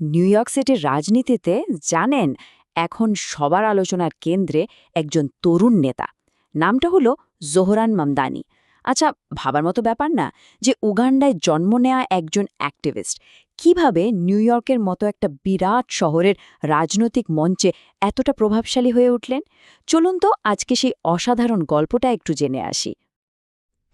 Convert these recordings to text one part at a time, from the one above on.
New York সিটির রাজনীতিতে জানেন, এখন সবার আলোচনার কেন্দ্রে একজন তরুণ নেতা। নামটা হলো জোহরান মামদানি। আচ্ছা ভাবার মতো ব্যাপার না যে উগান্ডায় জন্ম নেয়া একজন অ্যাক্টিভিস্ট। কীভাবে নিউ ইয়র্কের মতো একটা বিরাট শহরের রাজনৈতিক মঞ্চে এতটা প্রভাবশালী হয়ে উঠলেন? চলুন তো আজকে সেই অসাধারণ গল্পটা একটু জেনে আসি।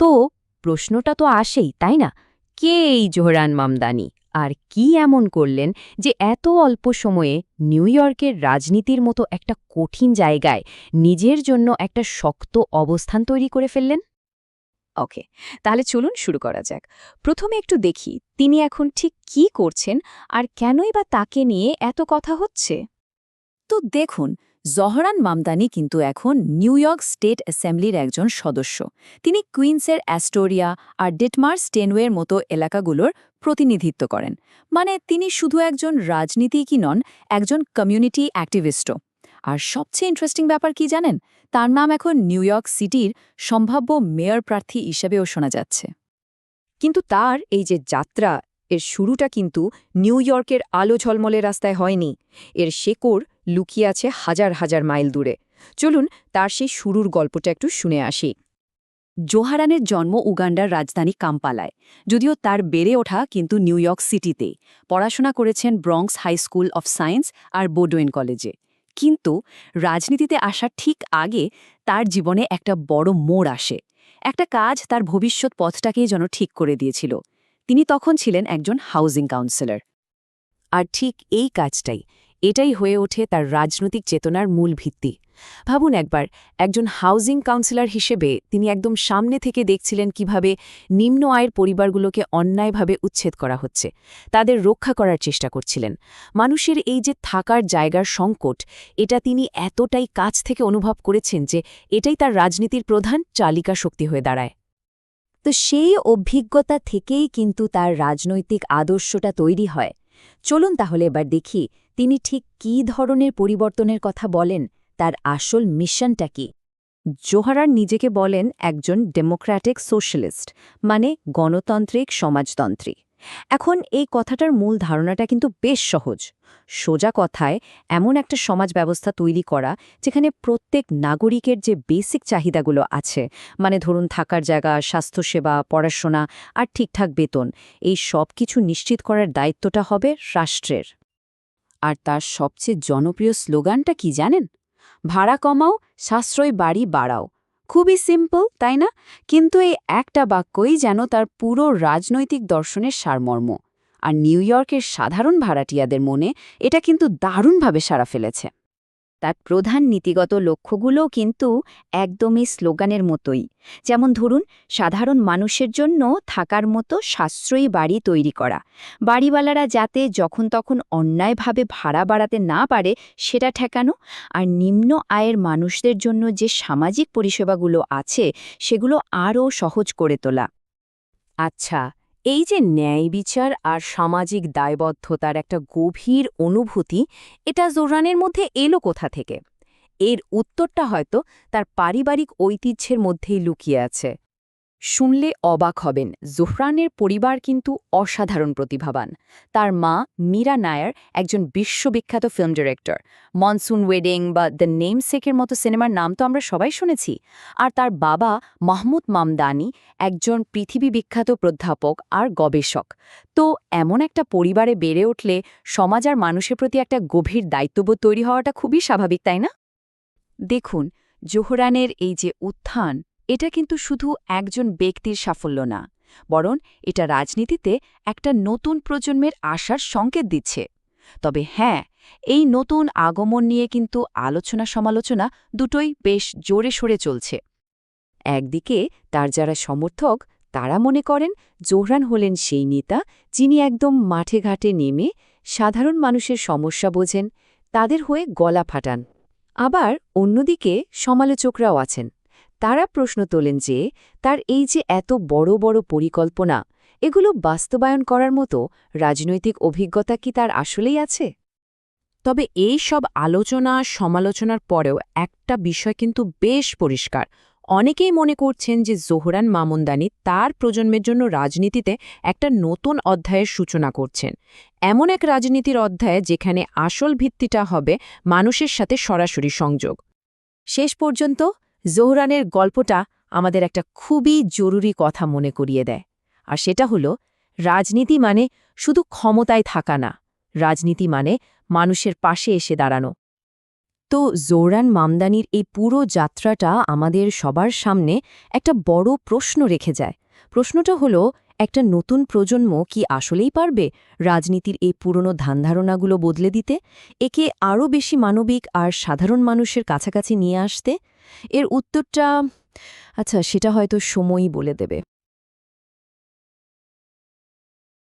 তো প্রশ্নটা তো আসেই, তাই না? কে এই জোহরান মামদানি? আর কি এমন করলেন যে এত অল্প সময়ে নিউ ইয়র্কের রাজনীতির মতো একটা কঠিন জায়গায় নিজের জন্য একটা শক্ত অবস্থান তৈরি করে ফেললেন? ওকে তাহলে চলুন শুরু করা যাক। প্রথমে একটু দেখি তিনি এখন ঠিক কি করছেন আর কেনই বা তাকে নিয়ে এত কথা হচ্ছে? তো দেখুন জহরান মামদানি কিন্তু এখন নিউ ইয়র্ক স্টেট অ্যাসেম্বলির একজন সদস্য। তিনি কুইন্সের অ্যাস্টোরিয়া আর ডেটমার স্টেনওয়ের মতো এলাকাগুলোর প্রতিনিধিত্ব করেন। মানে তিনি শুধু একজন রাজনীতিকই নন, একজন কমিউনিটি অ্যাক্টিভিস্টও আর সবচেয়ে ইন্টারেস্টিং ব্যাপার কি জানেন? তার নাম এখন নিউ ইয়র্ক সিটির সম্ভাব্য মেয়র প্রার্থী হিসেবেও শোনা যাচ্ছে। কিন্তু তার এই যে যাত্রা, এর শুরুটা কিন্তু নিউ ইয়র্কের আলো ঝলমলে রাস্তায় হয়নি। এর শেকড় লুকিয়ে আছে হাজার হাজার মাইল দূরে। চলুন তার সেই শুরুর গল্পটা একটু শুনে আসি। জোহারানের জন্ম উগান্ডার রাজধানী কাম্পালায়, যদিও তার বেড়ে ওঠা কিন্তু নিউ ইয়র্ক সিটিতেই পড়াশোনা করেছেন Bronx high school of science R Bowdoin কলেজে। কিন্তু রাজনীতিতে আসার ঠিক আগে তার জীবনে একটা বড় মোড় আসে। একটা কাজ তার ভবিষ্যৎ পথটাকেই যেন ঠিক করে দিয়েছিল। তিনি তখন ছিলেন একজন হাউজিং কাউন্সিলর। আর ঠিক এই কাজটাই এটাই হয়ে ওঠে তার রাজনৈতিক চেতনার মূল ভিত্তি। ভাবুন একবার, একজন হাউজিং কাউন্সিলর হিসেবে তিনি একদম সামনে থেকে দেখছিলেন কীভাবে নিম্ন আয়ের পরিবারগুলোকে অন্যায়ভাবে উচ্ছেদ করা হচ্ছে। তাদের রক্ষা করার চেষ্টা করছিলেন। মানুষের এই যে থাকার জায়গার সংকট, এটা তিনি এতটাই কাছ থেকে অনুভব করেছেন যে এটাই তার রাজনীতির প্রধান চালিকা শক্তি হয়ে দাঁড়ায়। তো সেই অভিজ্ঞতা থেকেই কিন্তু তার রাজনৈতিক আদর্শটা তৈরি হয়। চলুন তাহলে এবার দেখি তিনি ঠিক কী ধরনের পরিবর্তনের কথা বলেন, তার আসল মিশনটা কি। জোহারার নিজেকে বলেন একজন ডেমোক্র্যাটিক সোশ্যালিস্ট মানে গণতান্ত্রিক সমাজতন্ত্রী। এখন এই কথাটার মূল ধারণাটা কিন্তু বেশ সহজ। সোজা কথায় এমন একটা সমাজ ব্যবস্থা তৈরি করা যেখানে প্রত্যেক নাগরিকের যে বেসিক চাহিদাগুলো আছে মানে ধরুন থাকার জায়গা, স্বাস্থ্যসেবা, পড়াশোনা আর ঠিকঠাক বেতন, এই সব কিছু নিশ্চিত করার দায়িত্বটা হবে রাষ্ট্রের। আর তার সবচেয়ে জনপ্রিয় স্লোগানটা কি জানেন? ভাড়া কমাও, সাশ্রয় বাড়ি বাড়াও। খুবই সিম্পল তাই না? কিন্তু এই একটা বাক্যই যেন তার পুরো রাজনৈতিক দর্শনের সারমর্ম। আর নিউ ইয়র্কের সাধারণ ভাড়াটিয়াদের মনে এটা কিন্তু দারুণভাবে সারা ফেলেছে। তার প্রধান নীতিগত লক্ষ্যগুলোও কিন্তু একদমই স্লোগানের মতোই। যেমন ধরুন, সাধারণ মানুষের জন্য থাকার মতো সাশ্রয়ী বাড়ি তৈরি করা। বাড়িওয়ালারা যাতে যখন তখন অন্যায়ভাবে ভাড়া বাড়াতে না পারে, সেটা ঠেকানো আর নিম্ন আয়ের মানুষদের জন্য যে সামাজিক পরিষেবাগুলো আছে, সেগুলো আরও সহজ করে তোলা। আচ্ছা এই যে ন্যায় বিচার আর সামাজিক দায়বদ্ধতার একটা গভীর অনুভূতি, এটা জোরানের মধ্যে এলো কোথা থেকে? এর উত্তরটা হয়তো তার পারিবারিক ঐতিহ্যের মধ্যেই লুকিয়ে আছে। শুনলে অবাক হবেন, জোহরানের পরিবার কিন্তু অসাধারণ প্রতিভাবান। তার মা মীরা নায়ার একজন বিশ্ববিখ্যাত ফিল্ম ডিরেক্টর মনসুন ওয়েডিং বা দ্য নেম সেকের মতো সিনেমার নাম তো আমরা সবাই শুনেছি। আর তার বাবা মাহমুদ মামদানি একজন পৃথিবী বিখ্যাত প্রাধ্যাপক আর গবেষক। তো এমন একটা পরিবারে বেড়ে উঠলে সমাজ আর মানুষের প্রতি একটা গভীর দায়িত্ববোধ তৈরি হওয়াটা খুবই স্বাভাবিক, তাই না? দেখুন, জোহরানের এই যে উত্থান এটা কিন্তু শুধু একজন ব্যক্তির সাফল্য না, বরং এটা রাজনীতিতে একটা নতুন প্রজন্মের আশার সংকেত দিচ্ছে। তবে হ্যাঁ এই নতুন আগমন নিয়ে কিন্তু আলোচনা সমালোচনা দুটোই বেশ জোরে সরে চলছে। একদিকে তার যারা সমর্থক, তারা মনে করেন জোহরান হলেন সেই নেতা যিনি একদম মাঠে ঘাটে নেমে সাধারণ মানুষের সমস্যা বোঝেন, তাদের হয়ে গলা ফাটান। আবার অন্যদিকে সমালোচকরাও আছেন। তারা প্রশ্ন তোলেন যে, তার এই যে এত বড় বড় পরিকল্পনা, এগুলো বাস্তবায়ন করার মতো রাজনৈতিক অভিজ্ঞতা কি তার আসলেই আছে? তবে এই সব আলোচনা সমালোচনার পরেও একটা বিষয় কিন্তু বেশ পরিষ্কার। অনেকেই মনে করছেন যে জোহরান মামুন্দানি তার প্রজন্মের জন্য রাজনীতিতে একটা নতুন অধ্যায়ের সূচনা করছেন। এমন এক রাজনীতির অধ্যায় যেখানে আসল ভিত্তিটা হবে মানুষের সাথে সরাসরি সংযোগ। শেষ পর্যন্ত জোহরানের গল্পটা আমাদের একটা খুবই জরুরি কথা মনে করিয়ে দেয়। আর সেটা হলো, রাজনীতি মানে শুধু ক্ষমতায় থাকা না, রাজনীতি মানে মানুষের পাশে এসে দাঁড়ানো। তো জোরান মামদানির এই পুরো যাত্রাটা আমাদের সবার সামনে একটা বড় প্রশ্ন রেখে যায়। প্রশ্নটা হলো একটা নতুন প্রজন্ম কি আসলেই পারবে রাজনীতির এই পুরনো ধানধারণাগুলো বদলে দিতে? একে আরও বেশি মানবিক আর সাধারণ মানুষের কাছাকাছি নিয়ে আসতে? এর উত্তরটা আচ্ছা সেটা হয়তো সময়ই বলে দেবে।